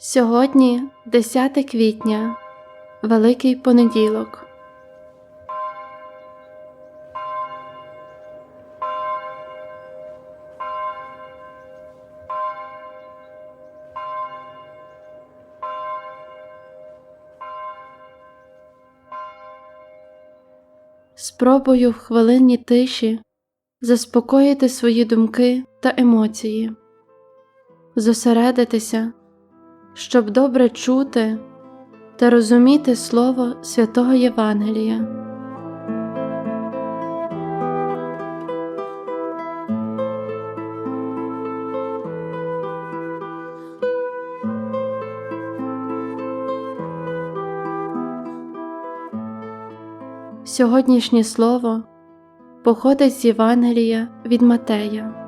Сьогодні 10 квітня, Великий понеділок. Спробую в хвилинній тиші заспокоїти свої думки та емоції, зосередитися, щоб добре чути та розуміти Слово святого Євангелія. Сьогоднішнє слово походить з Євангелія від Матея.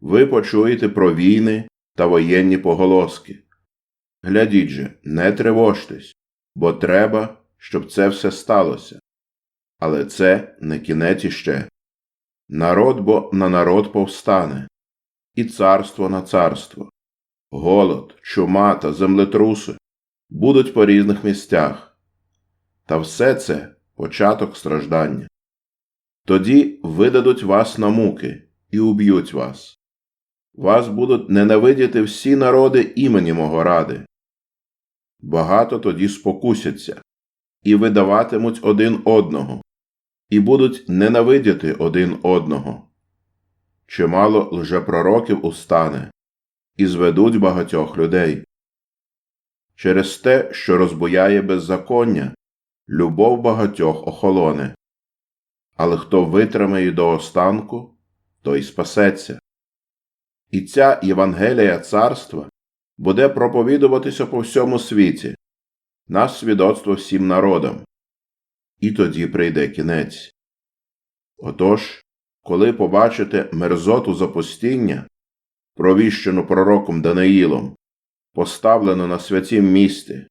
ви почуєте про війни та воєнні поголоски. Глядіть же, не тривожтесь, бо треба, щоб це все сталося. Але це не кінець іще. Народ бо на народ повстане, і царство на царство. Голод, чума та землетруси будуть по різних місцях. Та все це початок страждання. Тоді видадуть вас на муки і уб'ють вас. Вас будуть ненавидіти всі народи імені мого ради. Багато тоді спокусяться і видаватимуть один одного, і будуть ненавидіти один одного. Чимало лжепророків устане і зведуть багатьох людей. Через те, що розбуяє беззаконня, любов багатьох охолоне. Але хто витримає до останку, той спасеться. І ця Євангелія царства буде проповідуватися по всьому світі, на свідоцтво всім народам. І тоді прийде кінець. Отож, коли побачите мерзоту запустіння, провіщену пророком Даниїлом, поставлену на святім місці,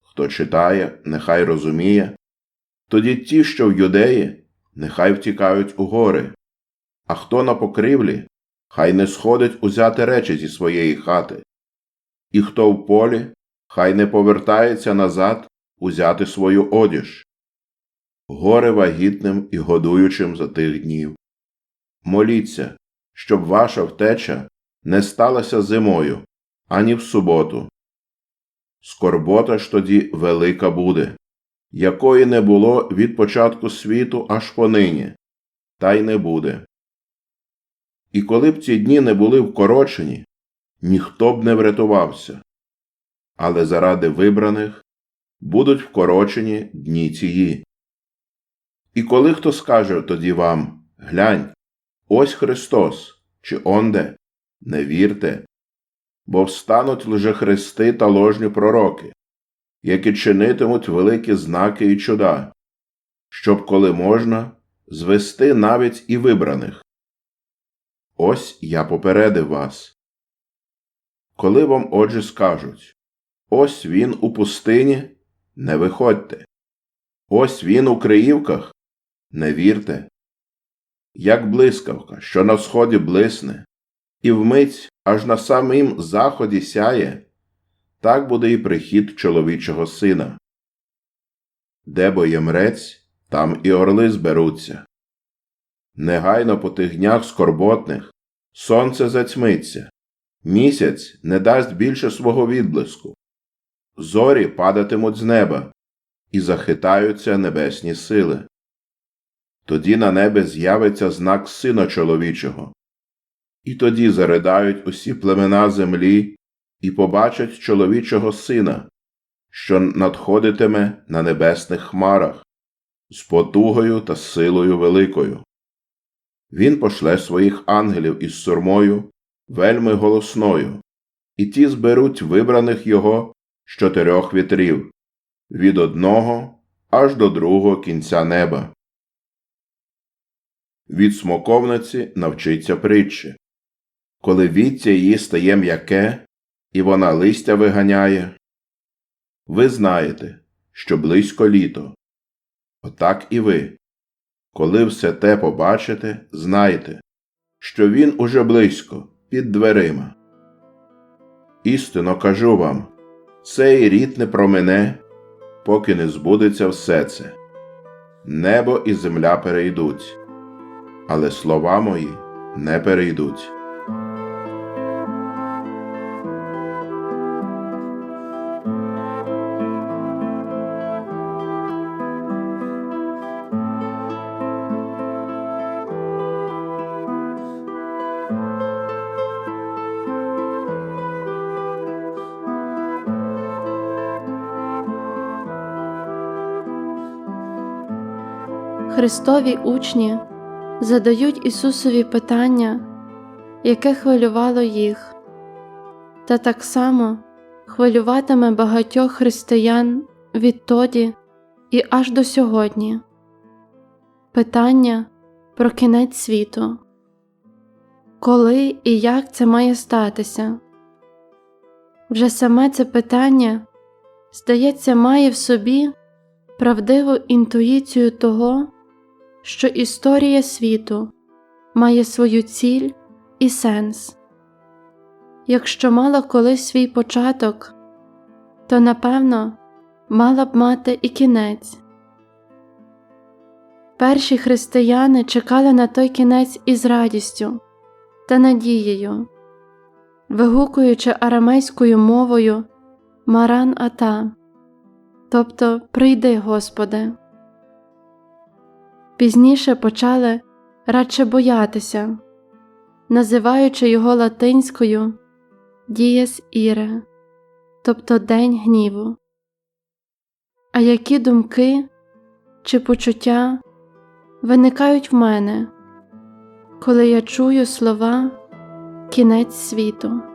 хто читає, нехай розуміє, тоді ті, що в юдеї, нехай втікають у гори, а хто на покрівлі, хай не сходить узяти речі зі своєї хати, і хто в полі, хай не повертається назад узяти свою одіж. Горе вагітним і годуючим за тих днів. Моліться, щоб ваша втеча не сталася зимою, ані в суботу. Скорбота ж тоді велика буде, якої не було від початку світу аж понині, та й не буде. І коли б ці дні не були вкорочені, ніхто б не врятувався. Але заради вибраних будуть вкорочені дні ції. І коли хто скаже тоді вам глянь, ось Христос, чи онде, не вірте, бо встануть лжехристи та ложні пророки, які чинитимуть великі знаки і чуда, щоб, коли можна, звести навіть і вибраних. Ось я попередив вас. Коли вам отже скажуть Ось він у пустині, не виходьте. Ось він у Криївках, не вірте. Як блискавка, що на сході блисне, і вмить аж на самим заході сяє, так буде і прихід чоловічого сина. Де бо є мрець, там і орли зберуться. Негайно по тих днях скорботних сонце затьмиться, місяць не дасть більше свого відблиску, зорі падатимуть з неба, і захитаються небесні сили. Тоді на небі з'явиться знак Сина чоловічого, і тоді заридають усі племена землі і побачать чоловічого сина, що надходитиме на небесних хмарах з потугою та силою великою. Він пошле своїх ангелів із сурмою вельми голосною, і ті зберуть вибраних його з чотирьох вітрів від одного аж до другого кінця неба. Від смоковниці навчиться притчі. Коли віття її стає м'яке, і вона листя виганяє, ви знаєте, що близько літо. Отак і ви. Коли все те побачите, знайте, що він уже близько, під дверима. Істинно кажу вам, цей рід не промине, поки не збудеться все це. Небо і земля перейдуть, але слова мої не перейдуть. Христові учні задають Ісусові питання, яке хвилювало їх, та так само хвилюватиме багатьох християн відтоді і аж до сьогодні. Питання про кінець світу. Коли і як це має статися? Вже саме це питання, здається, має в собі правдиву інтуїцію того, що історія світу має свою ціль і сенс. Якщо мала колись свій початок, то напевно мала б мати і кінець. Перші християни чекали на той кінець із радістю та надією, вигукуючи арамейською мовою Маран Ата, тобто Прийди, Господи. Пізніше почали радше боятися, називаючи його латинською Дієс Іре, тобто День гніву. А які думки чи почуття виникають в мене, коли я чую слова Кінець світу?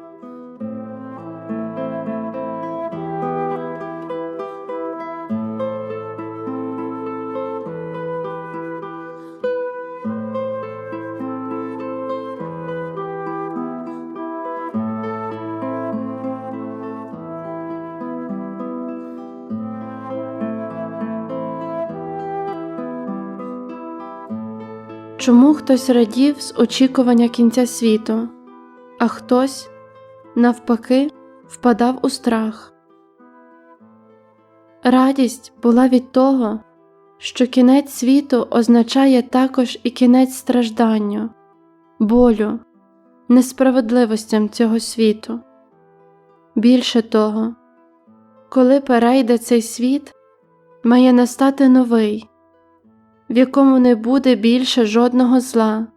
Чому хтось радів з очікування кінця світу, а хтось, навпаки, впадав у страх? Радість була від того, що кінець світу означає також і кінець стражданню, болю, несправедливостям цього світу. Більше того, коли перейде цей світ, має настати новий в якому не буде більше жодного зла,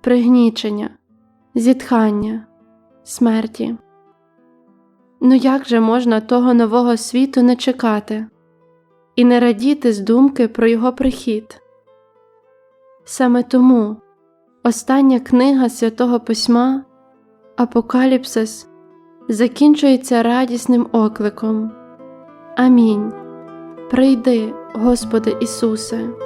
пригнічення, зітхання, смерті. Ну як же можна того нового світу не чекати і не радіти з думки про його прихід? Саме тому остання книга святого Письма Апокаліпсис закінчується радісним окликом Амінь. Прийди, Господи Ісусе.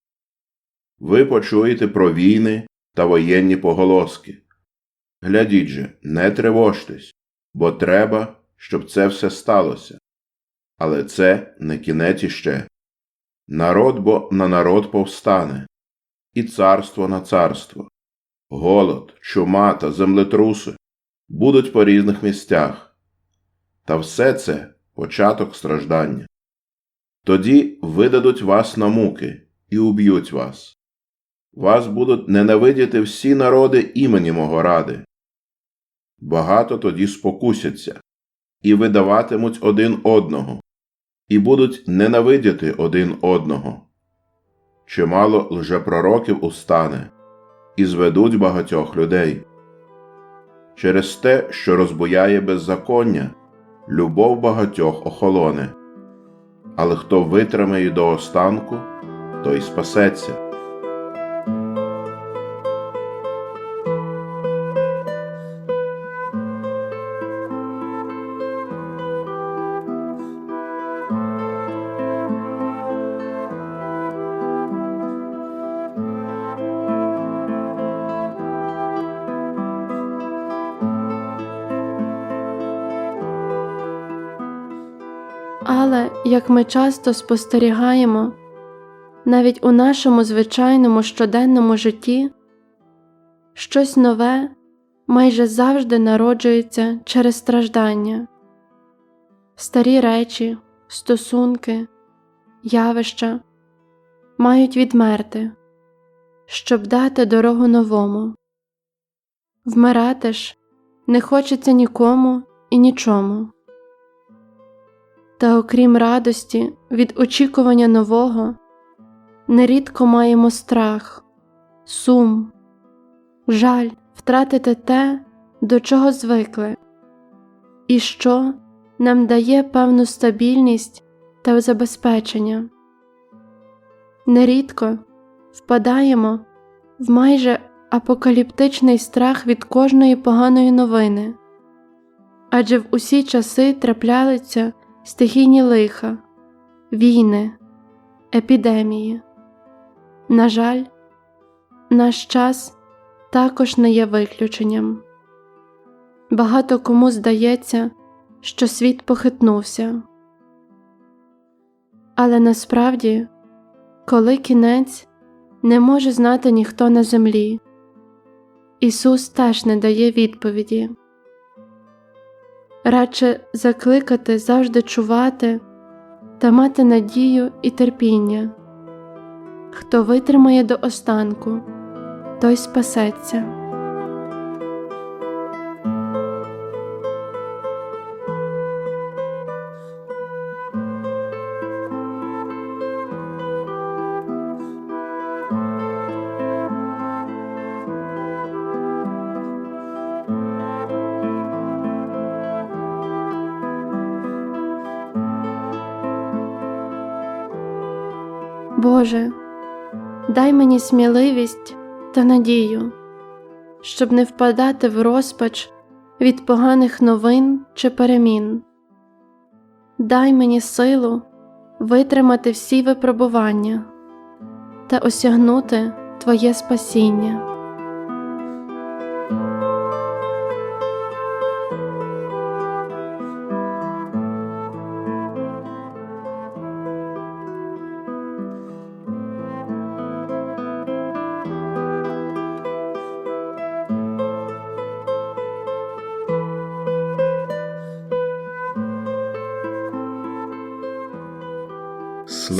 Ви почуєте про війни та воєнні поголоски. Глядіть же, не тривожтесь, бо треба, щоб це все сталося. Але це не кінець іще. Народ бо на народ повстане, і царство на царство. Голод, чума та землетруси будуть по різних місцях. Та все це початок страждання. Тоді видадуть вас на муки і уб'ють вас. Вас будуть ненавидіти всі народи імені мого ради. Багато тоді спокусяться і видаватимуть один одного, і будуть ненавидіти один одного. Чимало лжепророків устане і зведуть багатьох людей. Через те, що розбуяє беззаконня, любов багатьох охолоне, але хто витримає до останку, той спасеться. Як ми часто спостерігаємо, навіть у нашому звичайному щоденному житті щось нове майже завжди народжується через страждання, старі речі, стосунки, явища мають відмерти, щоб дати дорогу новому. Вмирати ж не хочеться нікому і нічому. Та окрім радості від очікування нового, нерідко маємо страх, сум, жаль втратити те, до чого звикли, і що нам дає певну стабільність та забезпечення. Нерідко впадаємо в майже апокаліптичний страх від кожної поганої новини, адже в усі часи траплялися стихійні лиха, війни, епідемії. На жаль, наш час також не є виключенням. Багато кому здається, що світ похитнувся. Але насправді, коли кінець не може знати ніхто на землі, Ісус теж не дає відповіді радше закликати завжди чувати та мати надію і терпіння. Хто витримає до останку, той спасеться. Боже, дай мені сміливість та надію, щоб не впадати в розпач від поганих новин чи перемін. Дай мені силу витримати всі випробування та осягнути Твоє спасіння.